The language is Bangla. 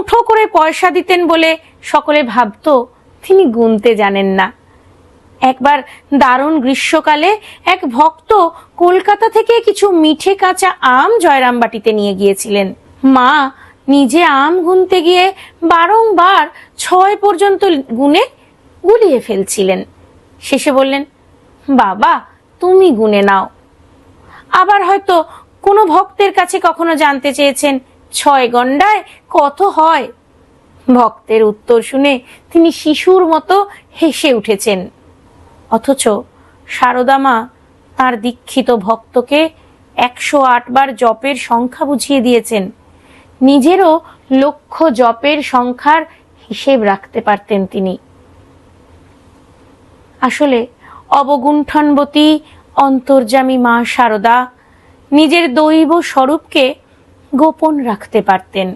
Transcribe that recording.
মুঠো করে পয়সা দিতেন বলে সকলে ভাবতো তিনি গুনতে জানেন না। একবার দারুণ গ্রীষ্মকালে এক ভক্ত কলকাতা থেকে কিছু মিঠে কাঁচা আম জয়রামবাটিতে নিয়ে গিয়েছিলেন। মা নিজে আম গুনতে গিয়ে বারংবার ছয় পর্যন্ত গুনে গুলিয়ে ফেলছিলেন। শেষে বললেন, বাবা, তুমি গুনে নাও। আবার হয়তো কোনো ভক্তের কাছে কখনো জানতে চেয়েছেন ছয় গন্ডায় কত হয়। ভক্তের উত্তর শুনে তিনি শিশুর মতো হেসে উঠেছেন। অথচ সারদামা তার দীক্ষিত ভক্তকে একশো আটবার জপের সংখ্যা বুঝিয়ে দিয়েছেন। নিজেরও লক্ষ জপের সংখ্যার হিসেব রাখতে পারতেন তিনি। আসলে অবগুণ্ঠনবতী অন্তর্যামী মা সারদা নিজের দৈব স্বরূপকে গোপন রাখতে পারতেন।